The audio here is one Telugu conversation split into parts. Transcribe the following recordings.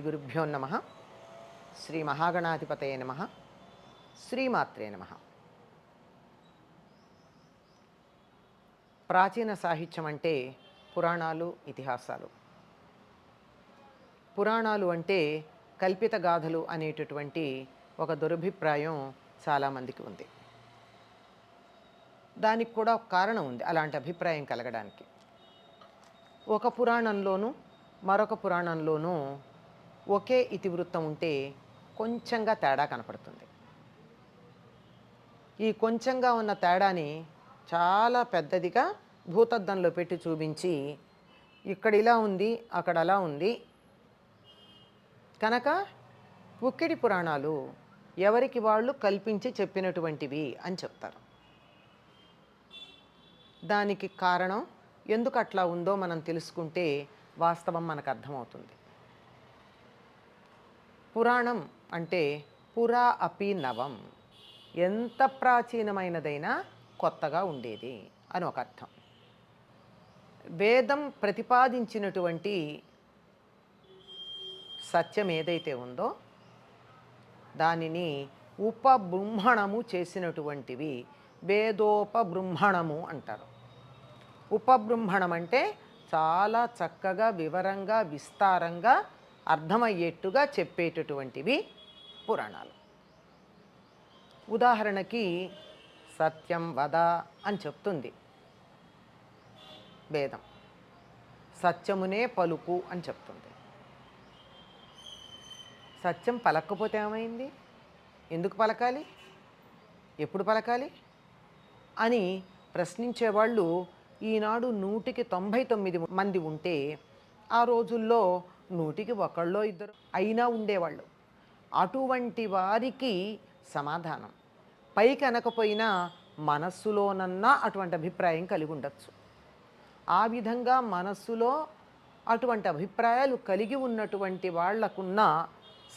గురుభ్యో నమ శ్రీ మహాగణాధిపతయ నమ శ్రీమాత్రే నమ ప్రాచీన సాహిత్యం అంటే పురాణాలు ఇతిహాసాలు. పురాణాలు అంటే కల్పిత గాథలు అనేటటువంటి ఒక దురభిప్రాయం చాలామందికి ఉంది. దానికి కూడా ఒక కారణం ఉంది అలాంటి అభిప్రాయం కలగడానికి. ఒక పురాణంలోనూ మరొక పురాణంలోనూ ఒకే ఇతివృత్తం ఉంటే కొంచెంగా తేడా కనపడుతుంది. ఈ కొంచెంగా ఉన్న తేడాని చాలా పెద్దదిగా భూతద్దంలో పెట్టి చూపించి ఇక్కడ ఇలా ఉంది అక్కడ అలా ఉంది. కనుక ఉక్కిడి పురాణాలు ఎవరికి వాళ్ళు కల్పించి చెప్పినటువంటివి అని చెప్తారు. దానికి కారణం ఎందుకు అట్లా ఉందో మనం తెలుసుకుంటే వాస్తవం మనకు అర్థమవుతుంది. పురాణం అంటే పురా అపి నవం. ఎంత ప్రాచీనమైనదైనా కొత్తగా ఉండేది అని ఒక అర్థం. వేదం ప్రతిపాదించినటువంటి సత్యం ఏదైతే ఉందో దానిని ఉపబృంహణము చేసినటువంటివి వేదోపబృంహణము అంటారు. ఉపబృంహణం అంటే చాలా చక్కగా వివరంగా విస్తారంగా అర్థమయ్యేట్టుగా చెప్పేటటువంటివి పురాణాలు. ఉదాహరణకి సత్యం వద అని చెప్తుంది. వేదం. సత్యమునే పలుకు అని చెప్తుంది. సత్యం పలకపోతే ఏమైంది? ఎందుకు పలకాలి? ఎప్పుడు పలకాలి? అని ప్రశ్నించేవాళ్ళు ఈనాడు నూటికి తొంభై తొమ్మిది మంది ఉంటే ఆ రోజుల్లో నూటికి ఒకళ్ళో ఇద్దరు అయినా ఉండేవాళ్ళు. అటువంటి వారికి సమాధానం. పైకి అనకపోయినా మనస్సులోనన్నా అటువంటి అభిప్రాయం కలిగి ఉండొచ్చు. ఆ విధంగా మనస్సులో అటువంటి అభిప్రాయాలు కలిగి ఉన్నటువంటి వాళ్ళకున్న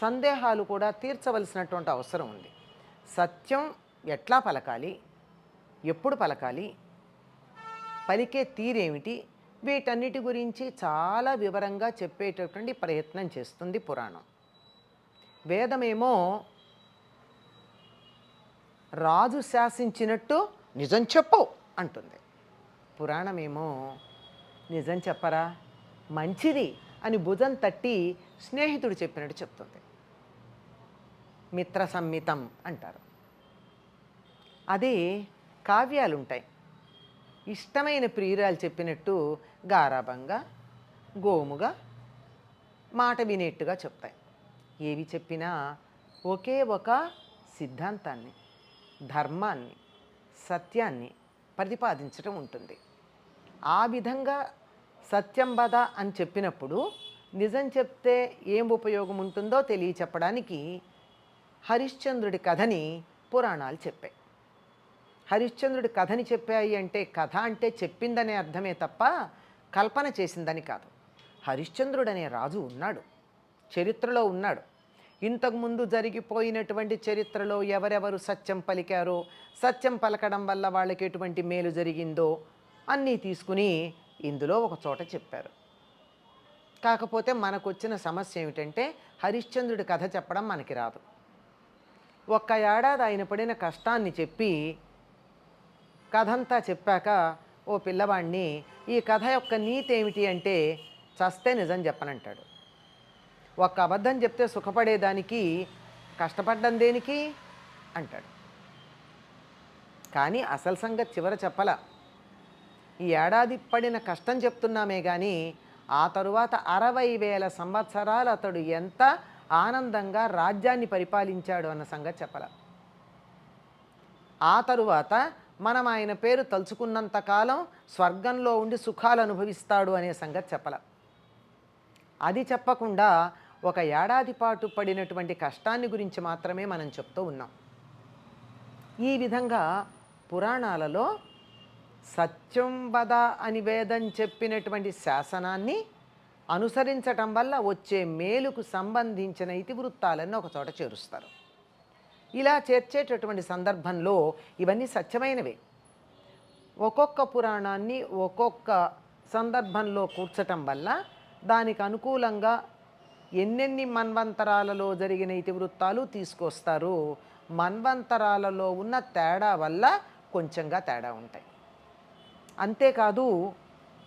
సందేహాలు కూడా తీర్చవలసినటువంటి అవసరం ఉంది. సత్యం ఎట్లా పలకాలి? ఎప్పుడు పలకాలి? పలికే తీరేమిటి? వీటన్నిటి గురించి చాలా వివరంగా చెప్పేటటువంటి ప్రయత్నం చేస్తుంది పురాణం. వేదమేమో రాజు శాసించినట్టు నిజం చెప్పు అంటుంది. పురాణమేమో నిజం చెప్పరా? మంచిది అని భుజం తట్టి స్నేహితుడు చెప్పినట్టు చెప్తుంది. మిత్ర సంమితం అంటారు. అది కావ్యాలు ఉంటాయి ఇష్టమైన ప్రియురాలు చెప్పినట్టు గారాభంగా గోముగా మాట వినేట్టుగా చెప్తాయి. ఏవి చెప్పినా ఒకే ఒక సిద్ధాంతాన్ని ధర్మాన్ని సత్యాన్ని ప్రతిపాదించడం ఉంటుంది. ఆ విధంగా సత్యం బద అని చెప్పినప్పుడు నిజం చెప్తే ఏం ఉపయోగం ఉంటుందో తెలియ చెప్పడానికి హరిశ్చంద్రుడి కథని పురాణాలు చెప్పాయి. హరిశ్చంద్రుడి కథని చెప్పాయి అంటే కథ అంటే చెప్పిందనే అర్థమే తప్ప కల్పన చేసిందని కాదు. హరిశ్చంద్రుడు అనే రాజు ఉన్నాడు. చరిత్రలో ఉన్నాడు. ఇంతకుముందు జరిగిపోయినటువంటి చరిత్రలో ఎవరెవరు సత్యం పలికారో సత్యం పలకడం వల్ల వాళ్ళకి ఎటువంటి మేలు జరిగిందో అన్నీ తీసుకుని ఇందులో ఒక చోట చెప్పారు. కాకపోతే మనకు వచ్చిన సమస్య ఏమిటంటే హరిశ్చంద్రుడి కథ చెప్పడం మనకి రాదు. ఒక్క ఏడాది ఆయన పడిన కష్టాన్ని చెప్పి కథంతా చెప్పాక ఓ పిల్లవాడిని ఈ కథ యొక్క నీతి ఏమిటి అంటే చస్తే నిజం చెప్పనంటాడు. ఒక్క అబద్ధం చెప్తే సుఖపడేదానికి కష్టపడ్డం దేనికి? అంటాడు. కానీ అసలు సంగతి చివర చెప్పల. ఈ ఏడాది పడిన కష్టం చెప్తున్నామే కానీ ఆ తరువాత అరవై వేల సంవత్సరాలు అతడు ఎంత ఆనందంగా రాజ్యాన్ని పరిపాలించాడు అన్న సంగతి చెప్పల. ఆ తరువాత మనం ఆయన పేరు తలుచుకున్నంత కాలం స్వర్గంలో ఉండి సుఖాలు అనుభవిస్తాడు అనే సంగతి చెప్పల. అది చెప్పకుండా ఒక ఏడాది పాటు పడినటువంటి కష్టాన్ని గురించి మాత్రమే మనం చెప్తూ ఉన్నాం. ఈ విధంగా పురాణాలలో సత్యం వద అని వేదం చెప్పినటువంటి శాసనాన్ని అనుసరించటం వల్ల వచ్చే మేలుకు సంబంధించిన ఇతివృత్తాలన్నీ ఒక చోట చేరుస్తారు. ఇలా చేర్చేటటువంటి సందర్భంలో ఇవన్నీ సత్యమైనవే. ఒక్కొక్క పురాణాన్ని ఒక్కొక్క సందర్భంలో కూర్చటం వల్ల దానికి అనుకూలంగా ఎన్నెన్ని మన్వంతరాలలో జరిగిన ఇతివృత్తాలు తీసుకొస్తారు మన్వంతరాలలో ఉన్న తేడా వల్ల కొంచెంగా తేడా ఉంటాయి. అంతేకాదు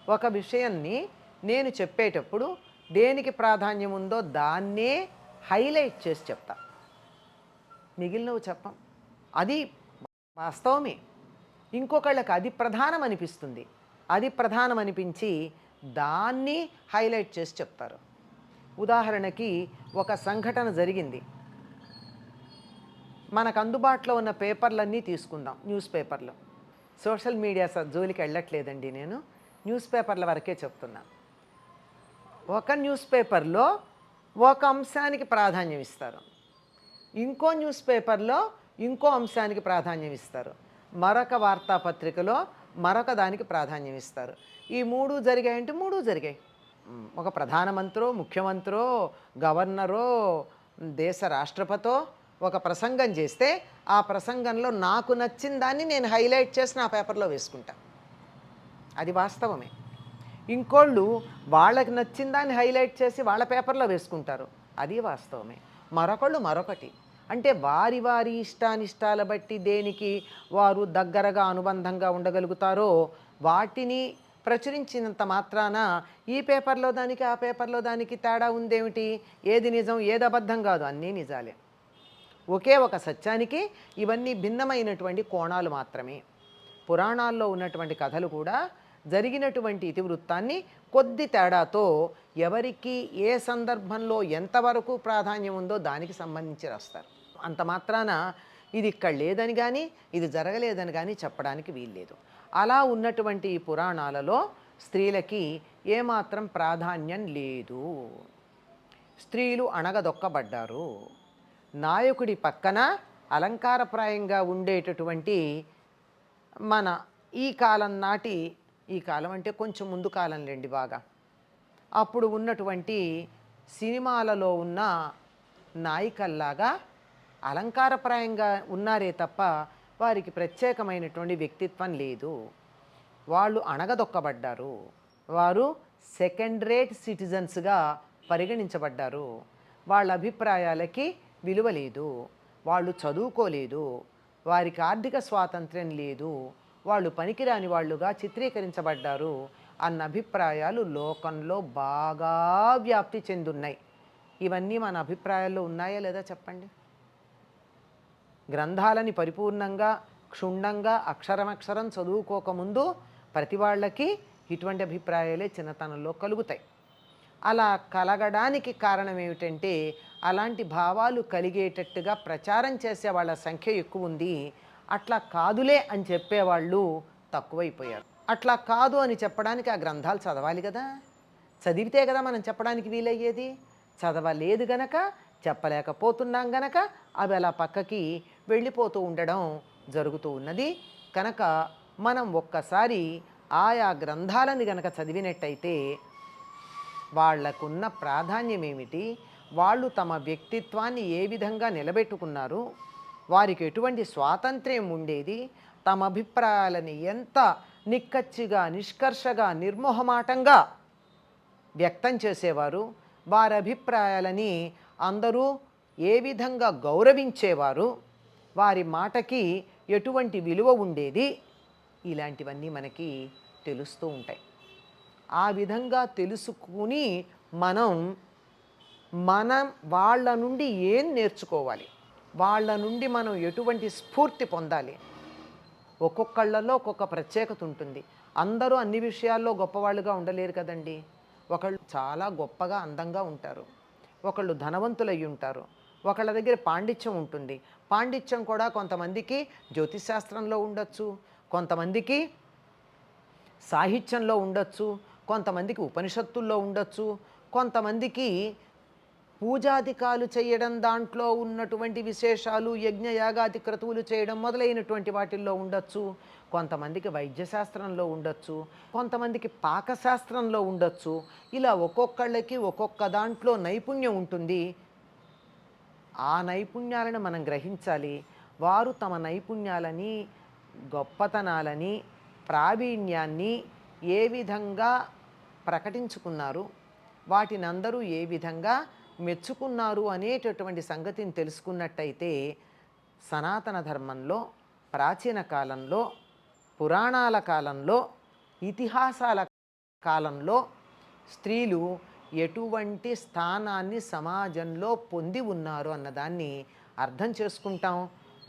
ఒక విషయాన్ని నేను చెప్పేటప్పుడు దేనికి ప్రాధాన్యం ఉందో దాన్నే హైలైట్ చేసి చెప్తాను మిగిలినవి చెప్పం. అది వాస్తవమే. ఇంకొకళ్ళకి అది ప్రధానం అనిపిస్తుంది. అది ప్రధానం అనిపించి దాన్ని హైలైట్ చేసి చెప్తారు. ఉదాహరణకి ఒక సంఘటన జరిగింది. మనకు అందుబాటులో ఉన్న పేపర్లన్నీ తీసుకుందాం న్యూస్ పేపర్లు. సోషల్ మీడియా స- జోలికి వెళ్ళట్లేదండి నేను. న్యూస్ పేపర్ల వరకే చెప్తున్నా. ఒక న్యూస్ పేపర్లో ఒక అంశానికి ప్రాధాన్యం ఇస్తారు. ఇంకో న్యూస్ పేపర్లో ఇంకో అంశానికి ప్రాధాన్యం ఇస్తారు. మరొక వార్తాపత్రికలో మరొక దానికి ప్రాధాన్యం ఇస్తారు. ఈ మూడు జరిగాయంటే మూడు జరిగాయి. ఒక ప్రధానమంత్రో ముఖ్యమంత్రో గవర్నరో దేశ రాష్ట్రపతో ఒక ప్రసంగం చేస్తే ఆ ప్రసంగంలో నాకు నచ్చిన దాన్ని నేను హైలైట్ చేసి నా పేపర్లో వేసుకుంటా. అది వాస్తవమే. ఇంకోళ్ళు వాళ్ళకి నచ్చిన దాన్ని హైలైట్ చేసి వాళ్ళ పేపర్లో వేసుకుంటారు. అది వాస్తవమే. మరొకళ్ళు మరొకటి. అంటే వారి వారి ఇష్టానిష్టాల బట్టి దేనికి వారు దగ్గరగా అనుబంధంగా ఉండగలుగుతారో వాటిని ప్రచురించినంత మాత్రాన ఈ పేపర్లో దానికి ఆ పేపర్లో దానికి తేడా ఉందేమిటి? ఏది నిజం ఏది అబద్ధం కాదు అన్నీ నిజాలే. ఒకే ఒక సత్యానికి ఇవన్నీ భిన్నమైనటువంటి కోణాలు మాత్రమే. పురాణాల్లో ఉన్నటువంటి కథలు కూడా జరిగినటువంటి ఇతివృత్తాన్ని కొద్ది తేడాతో ఎవరికి ఏ సందర్భంలో ఎంతవరకు ప్రాధాన్యం ఉందో దానికి సంబంధించి రాస్తారు. అంత మాత్రాన ఇది ఇక్కడ లేదని కానీ ఇది జరగలేదని కానీ చెప్పడానికి వీల్లేదు. అలా ఉన్నటువంటి ఈ పురాణాలలో స్త్రీలకి ఏమాత్రం ప్రాధాన్యం లేదు. స్త్రీలు అణగదొక్కబడ్డారు. నాయకుడి పక్కన అలంకారప్రాయంగా ఉండేటటువంటి మన ఈ కాలం నాటి ఈ కాలం అంటే కొంచెం ముందు కాలం లేండి బాగా. అప్పుడు ఉన్నటువంటి సినిమాలలో ఉన్న నాయికల్లాగా అలంకారప్రాయంగా ఉన్నారే తప్ప వారికి ప్రత్యేకమైనటువంటి వ్యక్తిత్వం లేదు. వాళ్ళు అణగదొక్కబడ్డారు. వారు సెకండ్ రేట్ సిటిజన్స్గా పరిగణించబడ్డారు. వాళ్ళ అభిప్రాయాలకి విలువ లేదు. వాళ్ళు చదువుకోలేదు. వారికి ఆర్థిక స్వాతంత్ర్యం లేదు. వాళ్ళు పనికిరాని వాళ్ళుగా చిత్రీకరించబడ్డారు అన్న అభిప్రాయాలు లోకంలో బాగా వ్యాప్తి చెందున్నాయి. ఇవన్నీ మన అభిప్రాయాల్లో ఉన్నాయా లేదా చెప్పండి? గ్రంథాలని పరిపూర్ణంగా క్షుణ్ణంగా అక్షరమక్షరం చదువుకోకముందు ప్రతి వాళ్ళకి ఇటువంటి అభిప్రాయాలే చిన్నతనంలో కలుగుతాయి. అలా కలగడానికి కారణం ఏమిటంటే అలాంటి భావాలు కలిగేటట్టుగా ప్రచారం చేసే వాళ్ళ సంఖ్య ఎక్కువ ఉంది అట్లా కాదులే అని చెప్పేవాళ్ళు తక్కువైపోయారు. అట్లా కాదు అని చెప్పడానికి ఆ గ్రంథాలు చదవాలి కదా. చదివితే కదా మనం చెప్పడానికి వీలయ్యేది. చదవలేదు గనక చెప్పలేకపోతున్నాం గనక అవి అలా పక్కకి వెళ్ళిపోతూ ఉండడం జరుగుతూ ఉన్నది. కనుక మనం ఒక్కసారి ఆయా గ్రంథాలని గనక చదివినట్టయితే వాళ్ళకున్న ప్రాధాన్యం ఏమిటి వాళ్ళు తమ వ్యక్తిత్వాన్ని ఏ విధంగా నిలబెట్టుకున్నారు? వారికి ఎటువంటి స్వాతంత్ర్యం ఉండేది? తమ అభిప్రాయాలని ఎంత నిక్కచ్చిగా నిష్కర్షగా నిర్మోహమాటంగా వ్యక్తం చేసేవారు? వారి అభిప్రాయాలని అందరూ ఏ విధంగా గౌరవించేవారు? వారి మాటకి ఎటువంటి విలువ ఉండేది? ఇలాంటివన్నీ మనకి తెలుస్తూ ఉంటాయి. ఆ విధంగా తెలుసుకుని మనం మనం వాళ్ళ నుండి ఏం నేర్చుకోవాలి? వాళ్ళ నుండి మనం ఎటువంటి స్ఫూర్తి పొందాలి? ఒక్కొక్కళ్ళలో ఒక్కొక్క ప్రత్యేకత ఉంటుంది. అందరూ అన్ని విషయాల్లో గొప్పవాళ్ళుగా ఉండలేరు కదండి. ఒకళ్ళు చాలా గొప్పగా అందంగా ఉంటారు. ఒకళ్ళు ధనవంతులయ్యి ఉంటారు ఒకళ్ళ దగ్గర పాండిత్యం ఉంటుంది. పాండిత్యం కూడా కొంతమందికి జ్యోతిశాస్త్రంలో ఉండొచ్చు కొంతమందికి సాహిత్యంలో ఉండొచ్చు కొంతమందికి ఉపనిషత్తుల్లో ఉండొచ్చు కొంతమందికి పూజాధికాలు చేయడం దాంట్లో ఉన్నటువంటి విశేషాలు యజ్ఞయాగాది క్రతువులు చేయడం మొదలైనటువంటి వాటిల్లో ఉండొచ్చు కొంతమందికి వైద్యశాస్త్రంలో ఉండొచ్చు కొంతమందికి పాకశాస్త్రంలో ఉండొచ్చు. ఇలా ఒక్కొక్కళ్ళకి ఒక్కొక్క దాంట్లో నైపుణ్యం ఉంటుంది. ఆ నైపుణ్యాలను మనం గ్రహించాలి. వారు తమ నైపుణ్యాలని గొప్పతనాలని ప్రావీణ్యాన్ని ఏ విధంగా ప్రకటించుకున్నారు? వాటిని అందరూ ఏ విధంగా మెచ్చుకున్నారు అనేటటువంటి సంగతిని తెలుసుకున్నట్టయితే సనాతన ధర్మంలో ప్రాచీన కాలంలో పురాణాల కాలంలో ఇతిహాసాల కాలంలో స్త్రీలు ఎటువంటి స్థానాన్ని సమాజంలో పొంది ఉన్నారు అన్నదాన్ని అర్థం చేసుకుంటాం.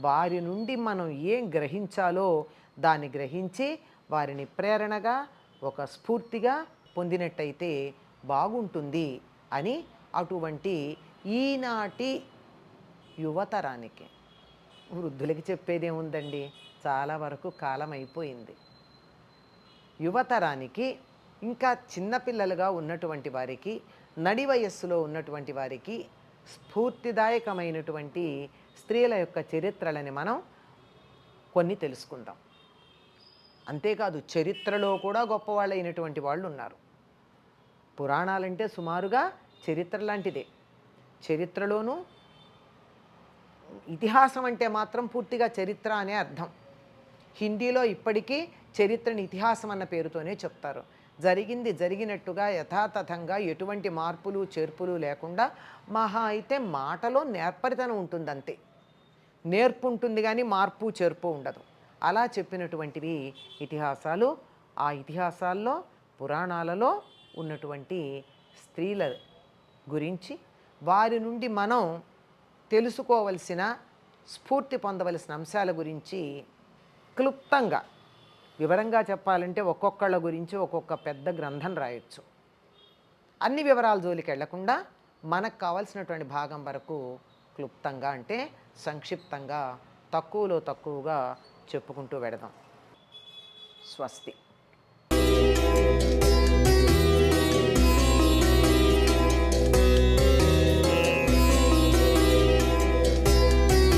వారి నుండి మనం ఏం గ్రహించాలో దాన్ని గ్రహించి వారిని ప్రేరణగా ఒక స్ఫూర్తిగా పొందినట్టయితే బాగుంటుంది అని అటువంటి ఈనాటి యువతరానికి వృద్ధులకి చెప్పేదేముందండి చాలా వరకు కాలం అయిపోయింది. యువతరానికి ఇంకా చిన్నపిల్లలుగా ఉన్నటువంటి వారికి నడి వయస్సులో ఉన్నటువంటి వారికి స్ఫూర్తిదాయకమైనటువంటి స్త్రీల యొక్క చరిత్రలని మనం కొన్ని తెలుసుకుందాం. అంతేకాదు చరిత్రలో కూడా గొప్పవాళ్ళైనటువంటి వాళ్ళు ఉన్నారు. పురాణాలంటే సుమారుగా చరిత్ర లాంటిదే. చరిత్రలోనూ ఇతిహాసం అంటే మాత్రం పూర్తిగా చరిత్ర అనే అర్థం. హిందీలో ఇప్పటికీ చరిత్రని ఇతిహాసం అన్న పేరుతోనే చెప్తారు. జరిగింది. జరిగినట్టుగా యథాతథంగా ఎటువంటి మార్పులు చేర్పులు లేకుండా మహా అయితే మాటలో నేర్పరితనం ఉంటుంది అంతే నేర్పు ఉంటుంది కానీ మార్పు చేర్పు ఉండదు. అలా చెప్పినటువంటివి ఇతిహాసాలు ఆ ఇతిహాసాల్లో పురాణాలలో ఉన్నటువంటి స్త్రీల గురించి వారి నుండి మనం తెలుసుకోవలసిన స్ఫూర్తి పొందవలసిన అంశాల గురించి క్లుప్తంగా వివరంగా చెప్పాలంటే ఒక్కొక్కళ్ళ గురించి ఒక్కొక్క పెద్ద గ్రంథం రాయొచ్చు. అన్ని వివరాల జోలికి వెళ్ళకుండా మనకు కావాల్సినటువంటి భాగం వరకు క్లుప్తంగా అంటే సంక్షిప్తంగా తక్కువలో తక్కువగా చెప్పుకుంటూ వెడదాం. స్వస్తి.